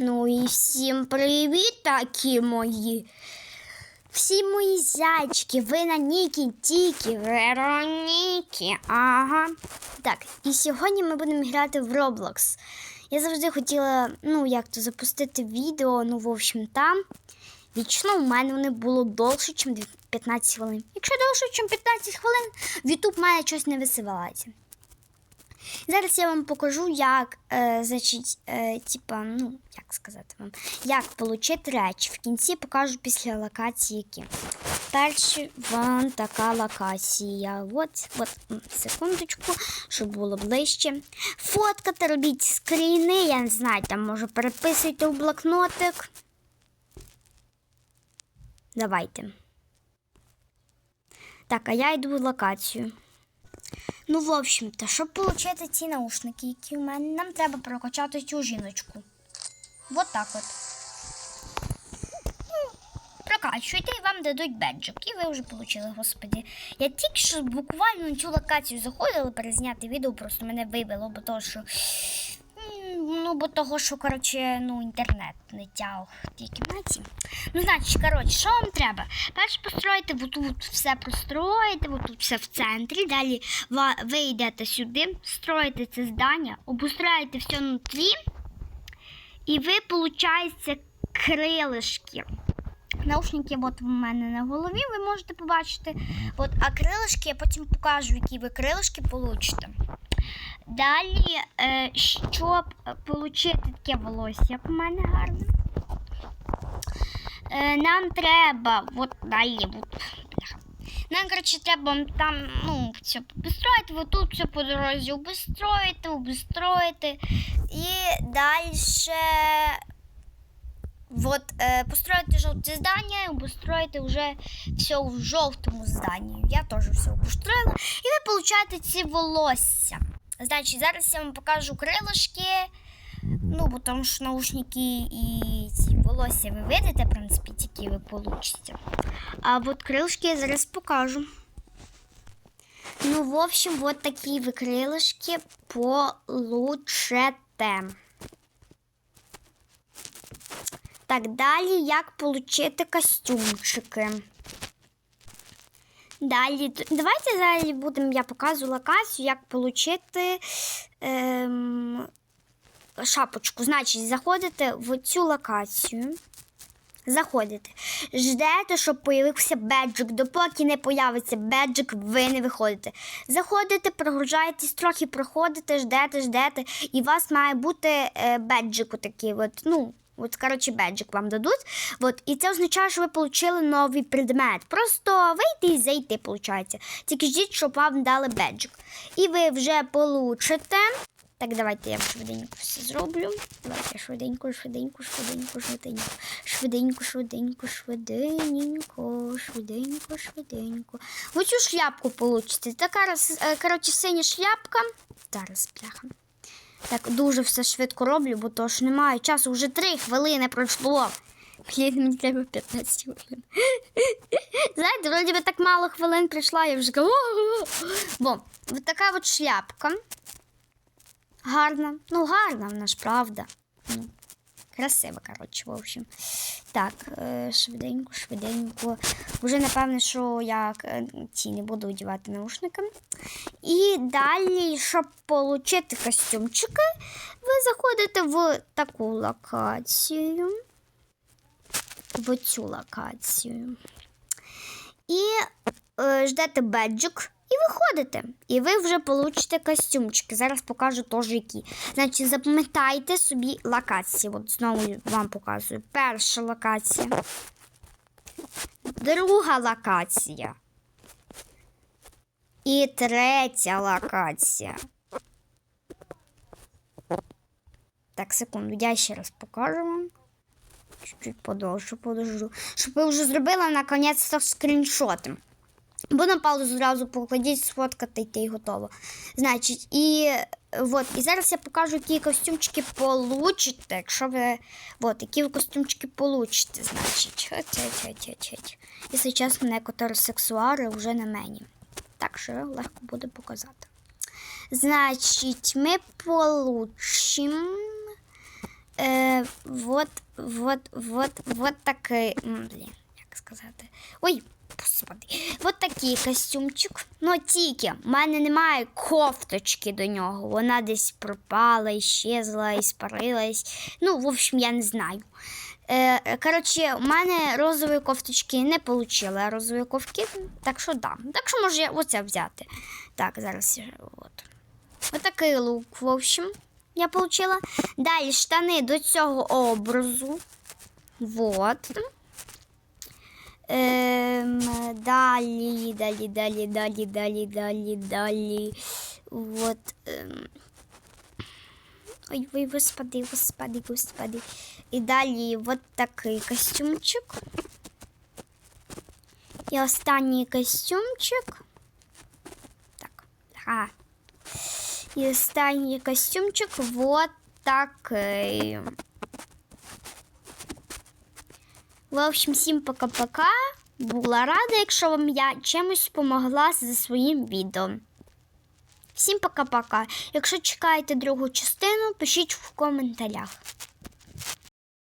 Ну і всім привіт, такі мої. Всі мої зайчики, ви на Нікі, Тікі, Вероніки. Ага. Так, і сьогодні ми будемо грати в Roblox. Я завжди хотіла, ну, як то запустити відео, ну, в общем, там. Вічно у мене вони було довше, ніж 15 хвилин. Якщо довше, ніж 15 хвилин, в YouTube мене щось не висилається. Зараз я вам покажу, як, е, значить, е, типа, ну, як сказати вам, як отримати речі. В кінці покажу після локації, які. Перші вон така локація. От, от, секундочку, щоб було ближче. Фоткати, робіть скріни, я не знаю, там може переписуйте в блокнотик. Давайте. Так, а я йду в локацію. Ну, в общем-то, щоб отримати ці наушники, які у мене, нам треба прокачати цю жіночку. Вот так от. Ну, прокачуйте і вам дадуть беджик. І ви вже отримали, господі. Я тільки що буквально на цю локацію заходила перезняти відео, просто мене вивело, бо то, що. Ну, бо того, що, коротше, ну, інтернет не тяг в тій кімнаті. Ну, значить, коротше, що вам треба? Перше построїти, бо тут все простроїте, бо тут все в центрі. Далі ви йдете сюди, строїте це здання, обустраєте все внутрі, і ви, виходить, крилишки. Наушники от в мене на голові, ви можете побачити. От, а крилишки я потім покажу, які ви крилишки получите. Далі, е, щоб отримати таке волосся, як у мене гарне. Е, нам треба, от далі, от. Нам, коротше, треба там, ну, все обустроїти, вот тут все по дорозі обустроїти, обустроїти. І далі вот, е, построїти жовте здання, обустроїти вже все в жовтому зданні. Я теж все обустроїла. І ви получаєте ці волосся. Значить, зараз я вам покажу крилишки. Ну, бо тому що наушники і ці волосся ви видите, в принципі, які ви получите. А от крилишки я зараз покажу. Ну, в общем, вот такі ви крилишки получите. Так, далі як отримати костюмчики. Далі, давайте далі будемо, я показую локацію, як отримати ем, шапочку. Значить, заходите в цю локацію. Заходите. Ждете, щоб появився беджик. Допоки не появиться беджик, ви не виходите. Заходите, прогружаєтесь, трохи проходите, ждете, ждете, і у вас має бути е, беджик отакий. От, ну, от, коротше, беджик вам дадуть. От, і це означає, що ви отримали новий предмет. Просто вийти і зайти, виходить. Тільки ждіть, щоб вам дали беджик. І ви вже получите. Так, давайте я швиденько все зроблю. Давайте швиденько, швиденько, швиденько, швиденько. Швиденько, швиденько, швиденько, швиденько, швиденько. Оцю шляпку получите. Така е, коротше, синя шляпка. Зараз, бляха. Так, дуже все швидко роблю, бо то ж немає часу. Вже 3 хвилини пройшло. Блін, мені треба 15 хвилин. Знаєте, вроді би так мало хвилин прийшла, я вже кажу. Бо, от така от шляпка. Гарна. Ну, гарна вона ж, правда. Красива, коротше, в общем. Так, е, швиденько, швиденько. Вже напевне, що я е, ці не буду одягати наушники. І далі, щоб отримати костюмчики, ви заходите в таку локацію. В цю локацію. І е, ждете беджик. І виходите. І ви вже получите костюмчики. Зараз покажу теж які. Значить, запам'ятайте собі локації. От знову вам показую. Перша локація. Друга локація. І третя локація. Так, секунду, я ще раз покажу вам. Чуть-чуть подовше подожду. Щоб ви вже зробили наконець-то скріншоти. Бо на паузу зразу покладіть, сфоткати і готово. Значить, і, от, і зараз я покажу, які костюмчики получите. Якщо ви. От, які ви костюмчики получите, значить. Якщо чесно, некоторі сексуари вже на мені. Так що легко буде показати. Значить, ми получимо. Е, вот, вот, вот, вот такий. Блін, як сказати. Ой, господи. Вот такий костюмчик. Ну, тільки в мене немає кофточки до нього. Вона десь пропала, іщезла, іспарилась. Ну, в общем, я не знаю. Е, коротше, у мене розової кофточки не вийшло. Розової ковки, так що да. Так що можу я оце взяти. Так, зараз. От. Отакий лук, в общем, я получила. Далі штани до цього образу. Вот. Ем, далі, далі, далі, далі, далі, далі, далі. Вот. Ем. Ой, ой, господи, господи, господи. І далі вот такий костюмчик. І останній костюмчик. Так. А. І останній костюмчик вот такий. В общем, всім пока-пока. Була рада, якщо вам я чимось допомогла зі своїм відео. Всім пока-пока. Якщо чекаєте другу частину, пишіть в коментарях.